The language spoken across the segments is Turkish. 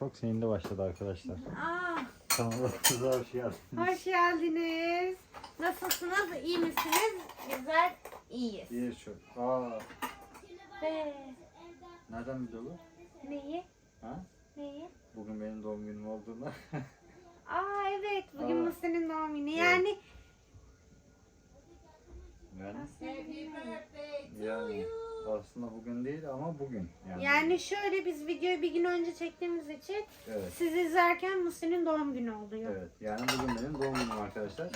çok sinirli başladı arkadaşlar. Aa, Kanalımıza hoş geldiniz. hoş geldiniz. Nasılsınız? İyi misiniz? Güzel, iyiyiz. İyi şu. Aa, Ve nereden biliyor bu? neyi? Ha? Neyi? Bugün benim doğum günüm olduğunu. Aa evet, bugün Aa. Musta'nın doğum günü. Yani yani, yani aslında bugün değil ama bugün. Yani, yani şöyle biz videoyu bir gün önce çektiğimiz için Evet. siz izlerken Musta'nın doğum günü oluyor. Evet. Yani bugün benim doğum günüm arkadaşlar.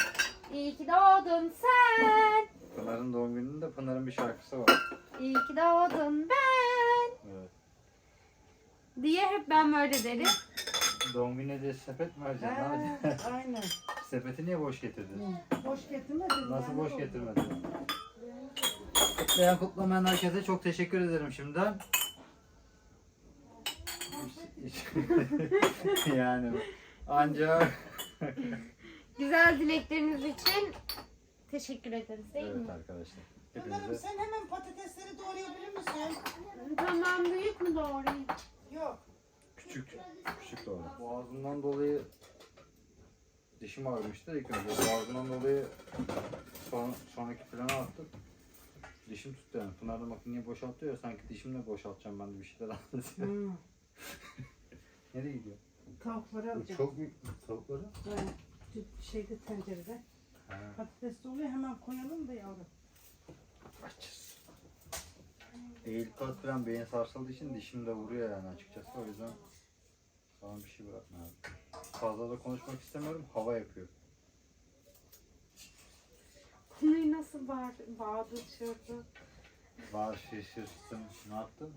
İyi ki doğdun sen. Pınar'ın doğum gününde Pınar'ın bir şarkısı var. İyi ki doğdun ben. Evet. Diye hep ben böyle derim. Doğum gününe de sepet mi vereceksin? Ne yapacaksın? aynen. Sepeti niye boş getirdin? Boş getirmedin. Nasıl yani boş oldu. getirmedin? Kutlayan kutlamayan herkese çok teşekkür ederim şimdiden. yani ancak Güzel dilekleriniz için teşekkür ederiz değil evet mi? arkadaşlar. Pınar'ım Hepinize sen hemen patatesleri doğrayabilir misin? Tamam büyük mü doğrayayım? Yok. Küçük küçük doğru. Boğazımdan dolayı dişim ağrımıştı ilk önce. Boğazımdan dolayı son, sonraki plana attık. Dişim tuttu yani. Pınar da makineyi boşaltıyor ya sanki dişimle boşaltacağım ben de bir şeyler anlatıyor. Hmm. Nereye gidiyor? Tavukları alacağım. çok büyük tavukları. Yani, şeyde tencerede. Ha. Patates oluyor hemen koyalım da yavrum. Açız. Eğilip kat falan beyin sarsıldığı için dişim de vuruyor yani açıkçası. O yüzden sana bir şey bırakmıyorum. Fazla da konuşmak istemiyorum. Hava yapıyor. Konuyu nasıl bağır, bağdaşırdı? Var şaşırsın. Ne yaptın?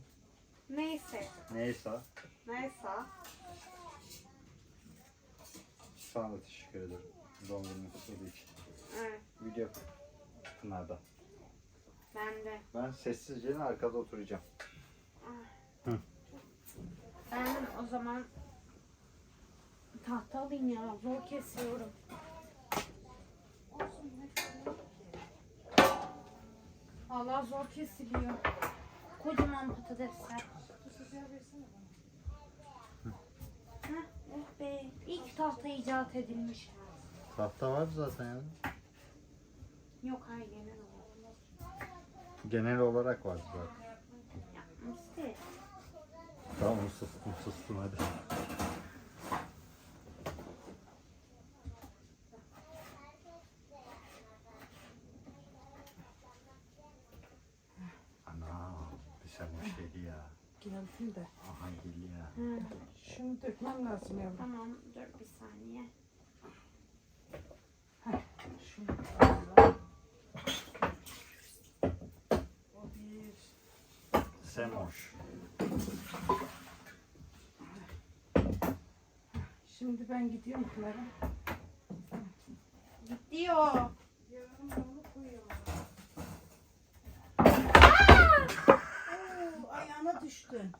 Neyse. Neyse. Neyse. Sana da teşekkür ederim. Doğum gününü kutladığı için. Evet. Video Pınar'da. Ben de. Ben sessizce arkada oturacağım. Ben o zaman tahta alayım ya. Zor kesiyorum. Allah zor kesiliyor. Kocaman patatesler. Heh, oh be. İlk tahta icat edilmiş. Tahta var zaten yani. Yok hayır genel olarak. Genel olarak var zaten. Yapmıştı. Tamam sustum sustum hadi. Ana bir sen hoş geldi ya. Geldim de. Aha geldi ya. Hı, Şunu dökmem lazım yavrum. tamam dur bir saniye. Şunu alalım. O bir. Sen hoş. Şimdi ben gidiyorum Pınar'ım. Gidiyor. Yavrum onu koyuyorum. Oo, ayağına düştün.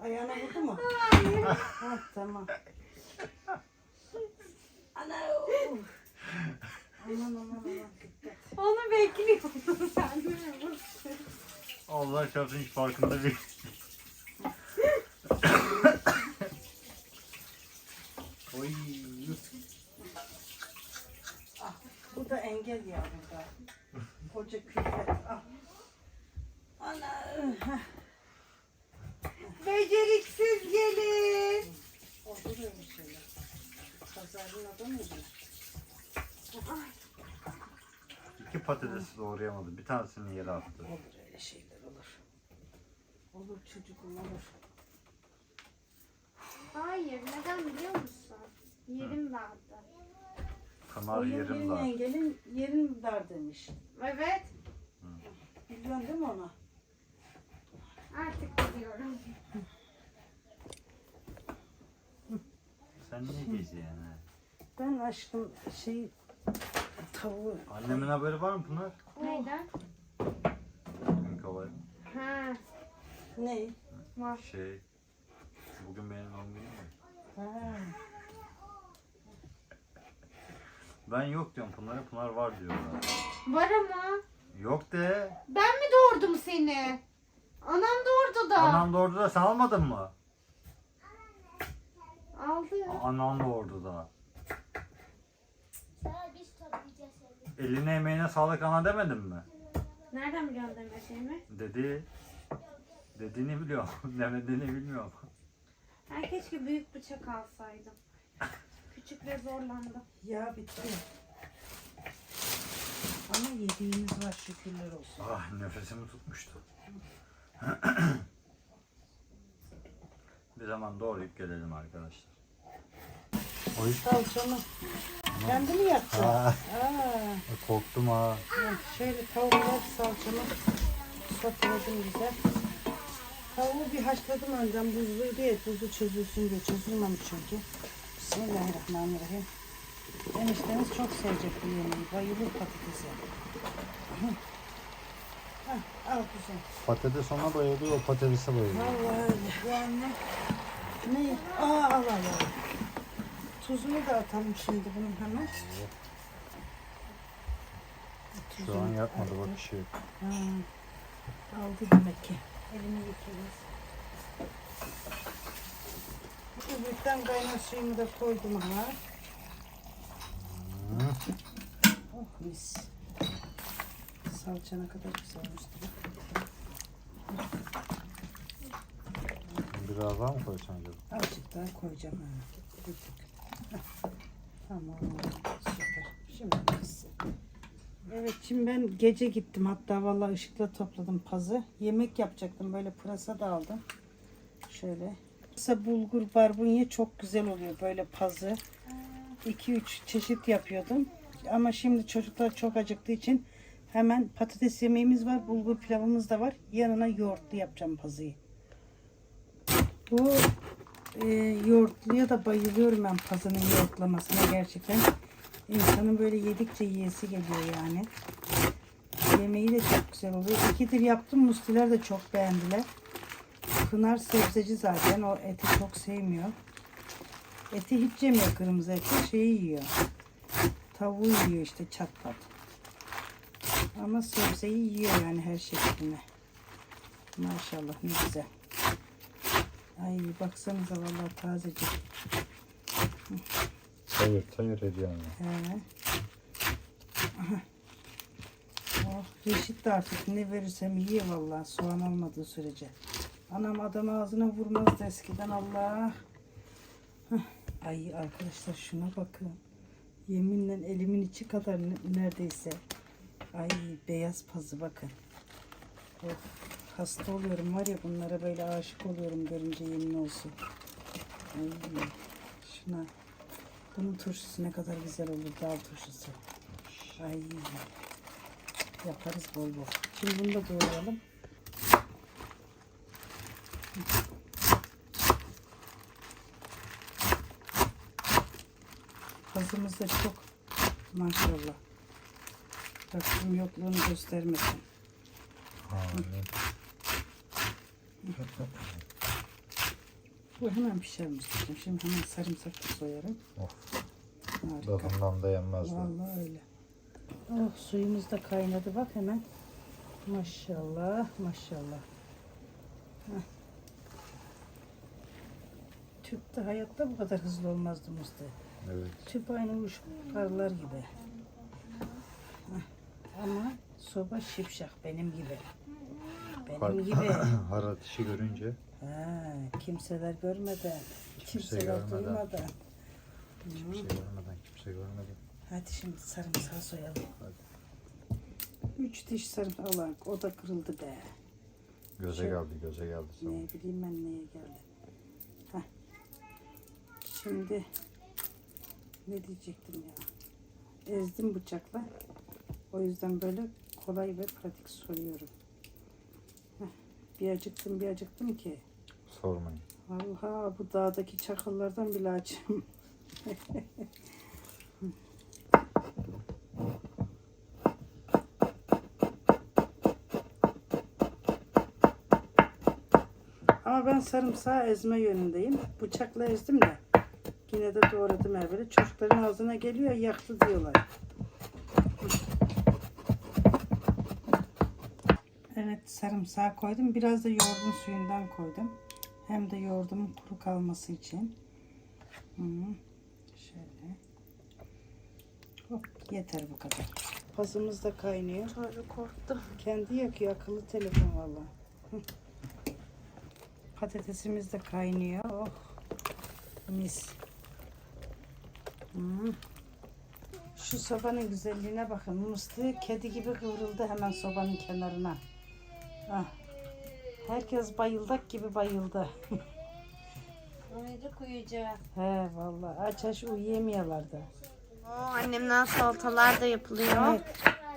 Ayağına vurdu mu? Hayır. Ha tamam. Ana. Aman aman aman. Onu bekliyordum sen mi? Allah çarpsın hiç farkında değil. Oy. Ah, bu da engel yavrum da. Koca külfet. Ah. Ana. Beceriksiz gelin. Olur öyle şeyler. Pazarın adamıydı. İki patatesi doğrayamadı. Bir tanesini yere attı. Olur öyle şeyler olur. Olur çocuğum olur. Hayır neden biliyor musun? Yerim vardı. Pınar O yerim var. engelin yerin dar demiş. Evet Biliyorsun değil mi ona? Artık biliyorum. Sen niye diyeceksin yani? Ben aşkım şey tavuğu Annemin haberi var mı Pınar? Neyden? Bugün havayı. Ha ne? var. Şey, bugün benim doğum günüm ya. Ha. Ben yok diyorum Pınar'a, Pınar var diyor. Var ama. Yok de. Ben mi doğurdum seni? Anam da orada da. Anam da orada da sen almadın mı? Aldı. Anam da orada da. Eline emeğine sağlık ana demedim mi? Nereden biliyorsun demediğimi? Dedi. Dediğini biliyorum. Demediğini bilmiyorum. Ben keşke büyük bıçak alsaydım. Küçükle zorlandım. Ya bitti. Ama yediğimiz var şükürler olsun. Ah nefesimi tutmuştu. Bir zaman doğrayıp gelelim arkadaşlar. O iş Salçamı kendi mi yaptın? Aa, korktum ha. şöyle tavuklar salçamı soteledim güzel. Tavuğu bir haşladım önden buzluydu ya tuzu çözülsün diye çözülmemiş çünkü. Bismillahirrahmanirrahim. Enişteniz çok sevecek bu yemeği. Bayılır patatese. Hah, al güzel. Patates ona bayılıyor, o patatese bayılıyor. Vallahi öyle. Yani ne? Aa al al al. Tuzunu da atalım şimdi bunun hemen. Şu an yapmadı bak şey. Ha, aldı demek ki. Elimi yıkayayım. Öbürten kaynar suyumu da koydum ama. Oh mis. Salça ne kadar güzel. Biraz daha mı koysan acaba? Azıcık daha koyacağım. Heh. Tamam. Süper. Şimdi mis. Evet şimdi ben gece gittim. Hatta vallahi ışıkla topladım pazı. Yemek yapacaktım. Böyle pırasa da aldım. Şöyle. Pırasa bulgur barbunya çok güzel oluyor böyle pazı. 2-3 çeşit yapıyordum. Ama şimdi çocuklar çok acıktığı için hemen patates yemeğimiz var. Bulgur pilavımız da var. Yanına yoğurtlu yapacağım pazıyı. Bu e, yoğurtluya da bayılıyorum ben pazının yoğurtlamasına gerçekten. İnsanın böyle yedikçe yiyesi geliyor yani. Yemeği de çok güzel oluyor. İkidir yaptım. Mustiler de çok beğendiler. Pınar sebzeci zaten. O eti çok sevmiyor. Eti hiç yemiyor kırmızı eti. Şeyi yiyor. Tavuğu yiyor işte çat pat. Ama sebzeyi yiyor yani her şekline. Maşallah ne güzel. Ay baksanıza vallahi tazecik. Hayır, hayır ediyorum. He. Aha. Oh, Reşit de artık ne verirsem yiyor vallahi soğan olmadığı sürece. Anam adam ağzına vurmazdı eskiden Allah. Ay arkadaşlar şuna bakın. Yeminle elimin içi kadar ne- neredeyse. Ay beyaz pazı bakın. Of, hasta oluyorum var ya bunlara böyle aşık oluyorum görünce yemin olsun. Ay, şuna. Bunun turşusu ne kadar güzel olur dal turşusu. Ay yaparız bol bol. Şimdi bunu da doğrayalım. Pazımız da çok maşallah. Rabbim yokluğunu göstermesin. Bu hemen pişermiş. Şimdi hemen sarımsak da soyarım. Of. Harika. Tadından da yenmez. Vallahi öyle. Oh suyumuz da kaynadı bak hemen. Maşallah maşallah. Heh. Tüpte hayatta bu kadar hızlı olmazdı Musti. Evet. Tüp aynı uç parlar gibi. Ama soba şipşak benim gibi. Benim gibi. Har ateşi görünce Ha, kimseler görmeden, Kimse kimseler görmeden. duymadan. kimse görmeden, kimse görmeden. Hadi şimdi sarımsağı soyalım. Hadi. Üç diş sarımsak Ulan o da kırıldı be. Göze Şey- geldi, göze geldi. Ne bileyim ben neye geldi. Heh. Şimdi ne diyecektim ya. Ezdim bıçakla. O yüzden böyle kolay ve pratik soyuyorum. Heh. Bir acıktım bir acıktım ki. Sormayın. Allah bu dağdaki çakıllardan bile açım. Ama ben sarımsağı ezme yönündeyim. Bıçakla ezdim de. Yine de doğradım evveli. Çocukların ağzına geliyor yaktı diyorlar. Evet Evet sarımsağı koydum. Biraz da yoğurdun suyundan koydum. Hem de yoğurdumun kuru kalması için. Hı. Şöyle. Hop yeter bu kadar. Pazımız da kaynıyor. Çocuk korktu. Kendi yakıyor akıllı telefon valla. Patatesimiz de kaynıyor. Oh. Mis. Hı. Şu sobanın güzelliğine bakın. Musti kedi gibi kıvrıldı hemen sobanın kenarına. Herkes bayıldak gibi bayıldı. Uyuduk uyuyacağız. He vallahi aç aç uyuyamıyorlardı. Oo, annemden salatalar da yapılıyor. Evet.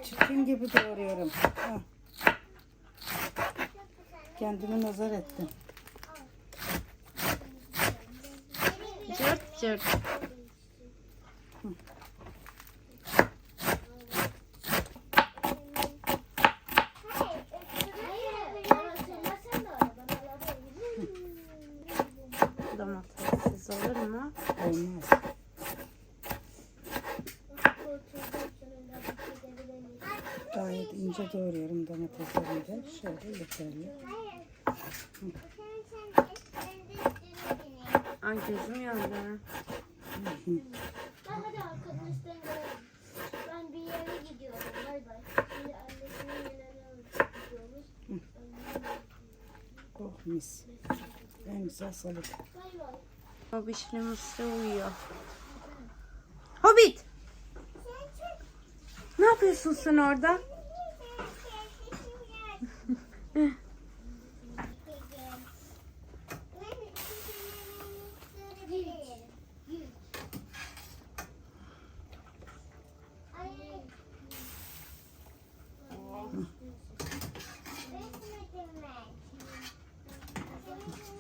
Çirkin gibi doğruyorum. Kendimi nazar ettim. Cırt cırt. Domatessiz olur mu? Olmaz. Gayet ince doğruyorum domateslerimi de. Şöyle yeterli. Ay gözüm yandı. Hadi arkadaşlar ben bir yere gidiyorum. Bay bay. Şimdi annesinin yanına gidiyoruz. Oh mis. En güzel salata. Bay bay. Babişli mısır uyuyor. Hobbit! Ne yapıyorsun sen orada?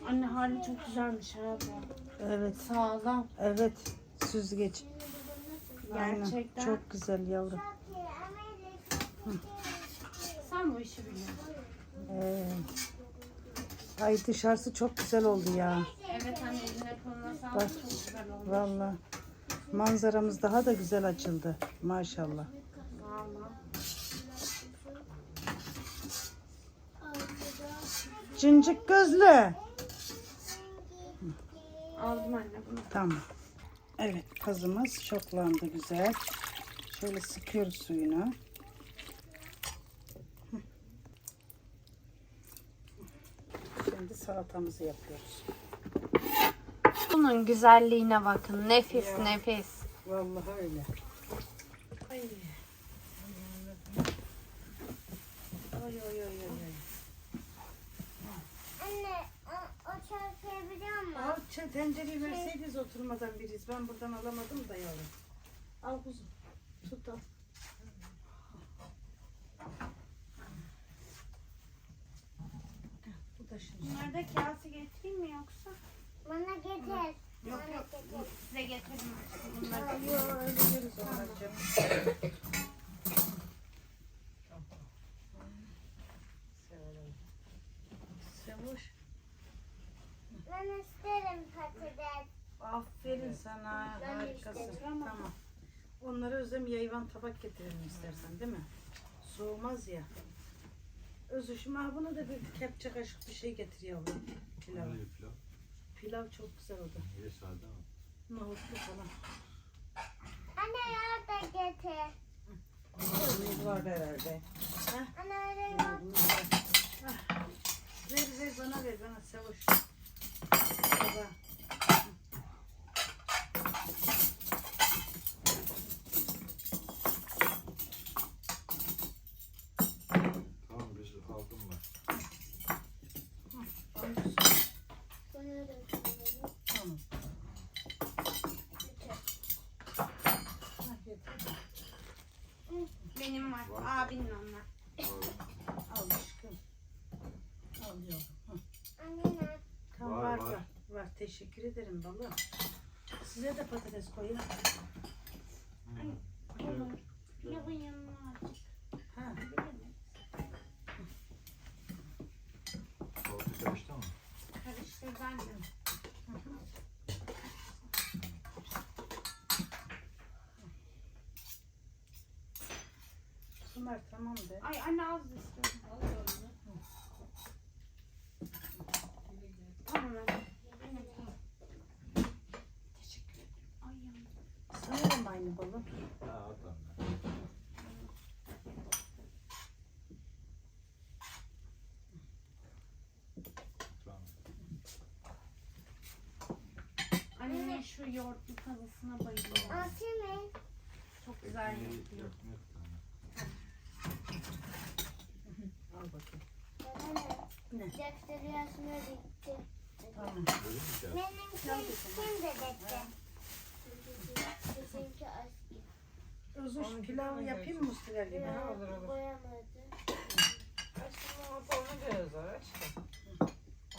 Anne hali çok güzelmiş ha bu. Evet. Sağlam. Evet. Süzgeç. Aynen. Gerçekten. Çok güzel yavrum. Sen bu işi biliyorsun. Ee, ay dışarısı çok güzel oldu ya. Evet anne eline koluna sağlık. Bak. Çok güzel olmuş. Valla. Manzaramız daha da güzel açıldı. Maşallah. Valla. Cincik gözlü. Aldım anne bunu. Tamam. Evet kazımız şoklandı güzel. Şöyle sıkıyoruz suyunu. Şimdi salatamızı yapıyoruz. Bunun güzelliğine bakın. Nefis Ya. nefis. Vallahi öyle. Ay. Oy oy oy oy. Anne o, o çarpıyı biliyor musun? Al ç- tencereyi verseydiniz oturmadan biriz. Ben buradan alamadım da yavrum. Al kuzum. Tut al. Şimdi. Bunları da kase getireyim mi yoksa? Bana getir. Yok yok. Size getiririm. Bunları da canım. Severim. Sevuş. Ben isterim patates. Aferin sana. Ben Harikasın. isterim. Tamam. Onlara özlem yayvan tabak getirelim istersen değil mi? Soğumaz ya. Özüşüm ha buna da bir kepçe kaşık bir şey getir yavrum. Pilav. Nerede pilav? Pilav çok güzel oldu. Niye sade mi? Nohutlu falan. Anne yağ da getir. Nohut var herhalde. Anne öyle yağ. Ver ver bana ver bana Sevuş. Teşekkür ederim balım. Size de patates koyun. Pilavın yanına azıcık. Ha. Salata karıştı mı? Karıştır ben de. Bunlar tamam de. Ay anne az istiyorum. Annemin şu yoğurtlu tadısına bayılıyorum. Asime. Çok güzel yapıyor. Al bakayım. Ne? Defter yazmaya bitti. Tamam. Benim kim, kim de bitti. Bizimki az. Özür pilav yapayım mı gibi? Biraz olur, olur. Boyamadı. Aşkım o ona göre zor aşkım.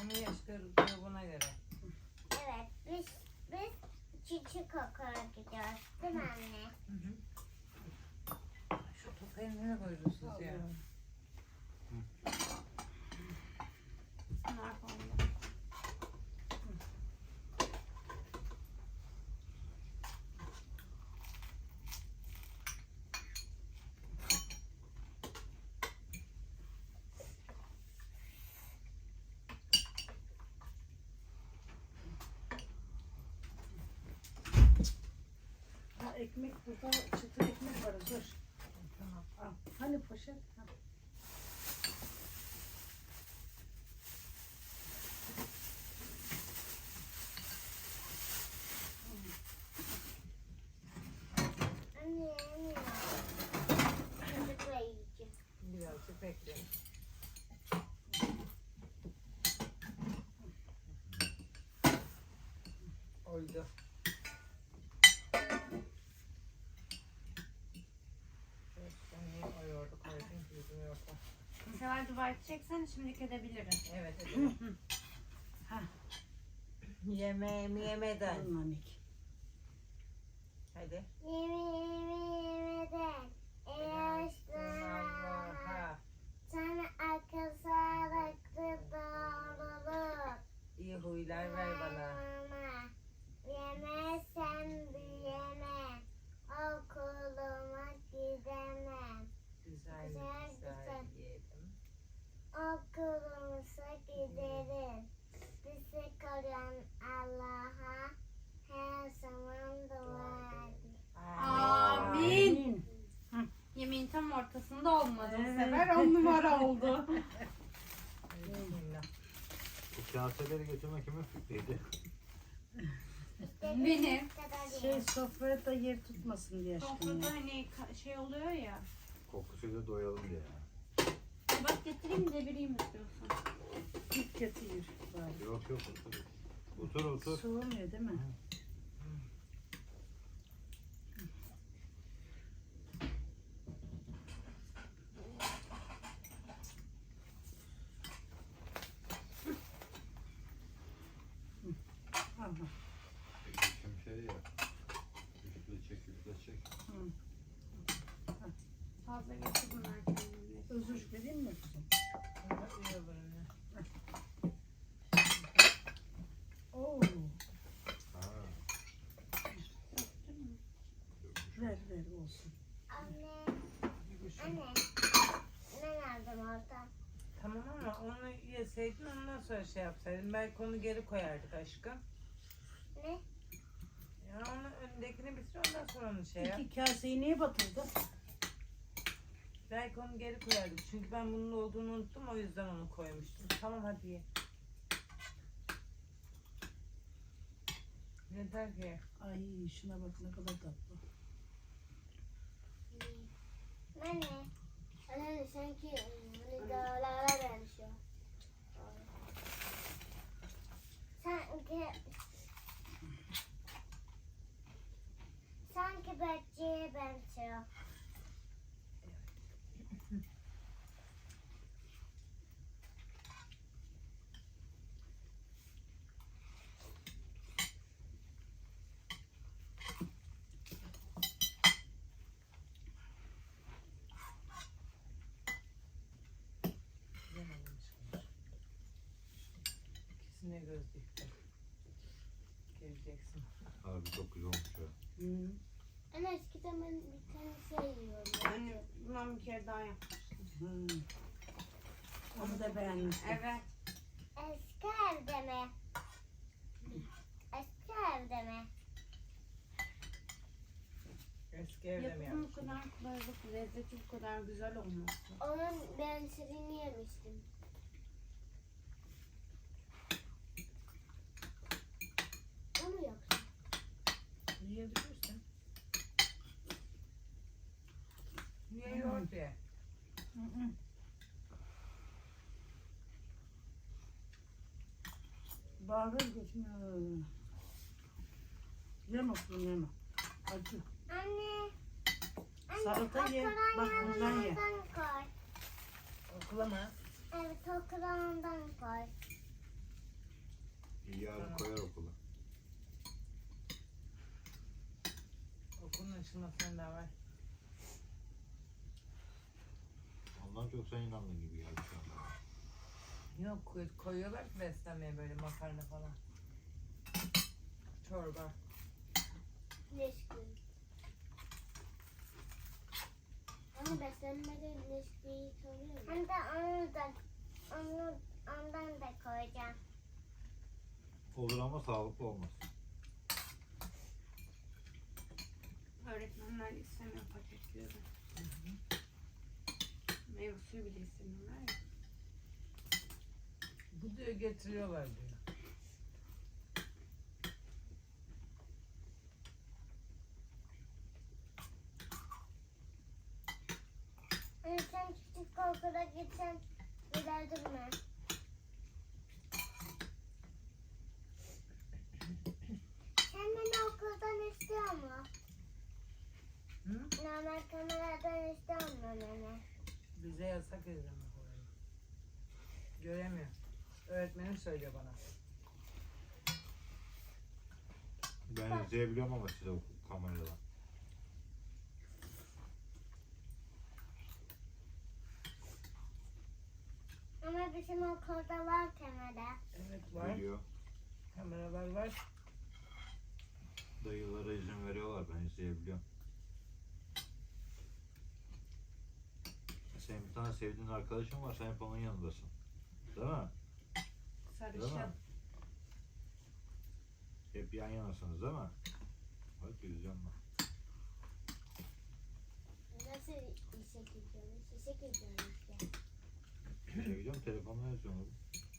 Onu yaş grubuna göre. Evet biz biz çiçek kokora gidiyoruz değil mi anne? Şu topayı nereye koyuyorsunuz ya? Ekmek burada çıtır ekmek var Özür. Tamam. Al. Hani poşet? Ha. Anne anne. Birazcık bekleyin. Oydu. Evet, ben niye o yoğurdu koydum ki yüzüm yok. Seval duvar çeksen şimdilik edebilirim. Evet edelim. Yemeğimi yemeden nanik. Hadi. Yeme yemeden. Eğer Allah'a. sana akıl sağlıklı doğruluk. İyi huylar ver bana. Mama, Yemezsem büyüyemem. Okuluma gidemem. Güzel Güzel, güzel güzel. yedim. Okulumuza giderim. Bizi koruyan Allah'a her zaman dua edin. Amin. Yemeğin tam ortasında olmadı bu sefer. On numara oldu. Bismillah. Bu götürme kimin fikriydi? Benim. Şey yerim. sofrada da yer tutmasın diye aşkım Sofrada ya. hani ka- şey oluyor ya. Kokusuyla doyalım diye. Bak getireyim devireyim istiyorsan. Git getir. Bari. Yok yok otur. Otur otur. Soğumuyor değil mi? Aha. Şimdi şey ya. Üfle çek üfle çek. Fazla getir bunlar kendine. Özür vereyim mi kızım? Ama iyi olur anne. Oo, Ha. ver ver olsun. Anne, anne. Ne aldım orada? Tamam ama onu yeseydin ondan sonra şey yapsaydın. Belki onu geri koyardık aşkım. Ne? Ya onu öndekini bitir ondan sonra onu şey yap. İki kaseyi niye batırdın? Belki onu geri koyardık. Çünkü ben bunun olduğunu unuttum o yüzden onu koymuştum. Tamam hadi ye. Yeter ki. Ay şuna bak ne kadar tatlı. Anne. Anne sanki hani dağlara benziyor. Sanki sanki böceğe benziyor. Yemedim şimdi. İkisine göz dikti. Geleceksin. Harbi çok güzel olmuş ya. Hı. Anne eskiden ben bir tane şey yiyorum. Hani bundan bir kere daha yapmıştım. Hı. Onu da beğenmiştim. Evet. Eski evde mi? Eski evde mi? Eski evde mi Yapımı bu kadar kolaylık, lezzeti bu kadar güzel olması. Onun benzerini yemiştim. O mu yoksa? Safiye. Hı hı. Bağır geçmiyor. Yeme oğlum yeme. Acı. Anne. Salata ye, bak bundan ye. koy. Okula mı? Evet okula ondan koy. Yarın koyar okula. Okulun açılmasına da var. Ondan çok sen inandın gibi geldi şu anda. Yok koy- koyuyorlar ki beslenmeye böyle makarna falan. Çorba. Neşgül. Ama beslenmede neşgülü soruyor Ben de onu da onu, ondan da koyacağım. Olur ama sağlıklı olmaz. Öğretmenler istemiyor paketliyor da. Meyve suyu bile istemiyorlar ya. Bu diyor getiriyorlar diyor. Sen küçük okula gitsen giderdin mi? Sen beni okuldan istiyor mu? Hı? Normal kameradan istiyor mu beni? Bize yasak izlemek orayı. Göremiyor. Öğretmenim söylüyor bana. Ben izleyebiliyorum ama size o kameradan. Ama bizim okulda var kamera. Evet var. Biliyor. Kameralar var. Dayılara izin veriyorlar ben izleyebiliyorum. Senin bir tane sevdiğin arkadaşın var sen hep onun yanındasın. Değil mi? Değil mi? Sarışın. Hep yan yanasınız değil mi? Bak izliyorum ben. Nasıl işe gidiyoruz? İşe gidiyoruz ya. Nereye gidiyorum telefonla yazıyorum.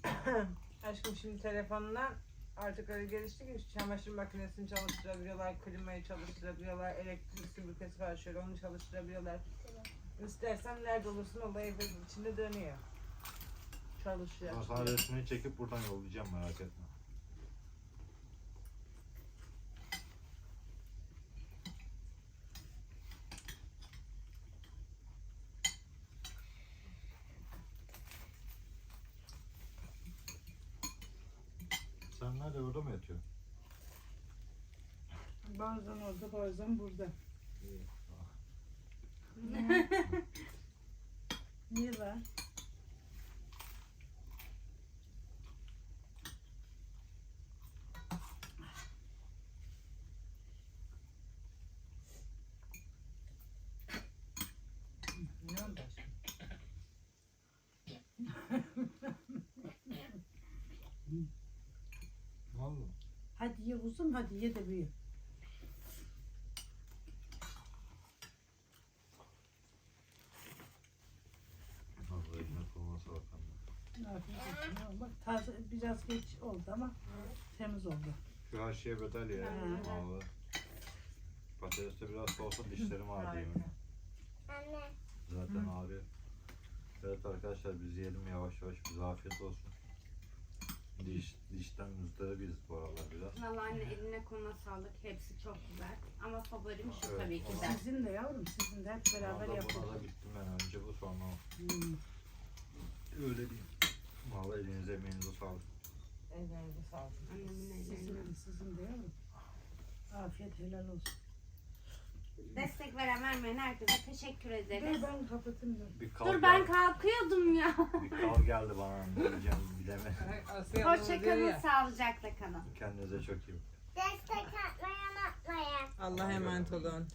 Aşkım şimdi telefondan artık öyle gelişti ki çamaşır makinesini çalıştırabiliyorlar, klimayı çalıştırabiliyorlar, elektrik süpürgesi var şöyle onu çalıştırabiliyorlar. İstersen nerede olursun o da evin içinde dönüyor. Çalışıyor. Ben sana resmini çekip buradan yollayacağım merak etme. Sen nerede orada mı yatıyorsun? Bazen orada bazen burada. İyi. Niye oldu? Hadi ye uzun hadi ye de büyü. Vallahi ekmek olmasa bakalım. Afiyet olsun. Ya Bak taze geç oldu ama temiz oldu. Şu her şeye bedel ya. Vallahi. Patateste biraz da olsa dişlerim ağrıyor. Anne. Zaten ağrıyor. Evet arkadaşlar biz yiyelim yavaş yavaş. Bize afiyet olsun. Diş, dişten muzdaribiz bu aralar biraz. Vallahi anne eline koluna sağlık. Hepsi çok güzel. Ama favorim şu Evet, tabii ki de. Sizin de yavrum sizin de hep beraber Valla buna da yapıyoruz. ben. Önce bu sonra o. Hmm. Öyle diyeyim. Valla elinize emeğinize sağlık. Ellerinize sağlık. Annemin ellerine. Sizin de sizin de yavrum. Afiyet helal olsun. Destek veren vermeyen herkese teşekkür Dur ederiz. ben kapatayım dur. Bir kal Dur ben geldi. kalkıyordum ya. Bir kal geldi bana. Ne diyeceğim bilemedim. Hoşçakalın, sağlıcakla kalın. Kendinize çok iyi bakın. Destek atmayı unutmayın. Allah'a emanet olun.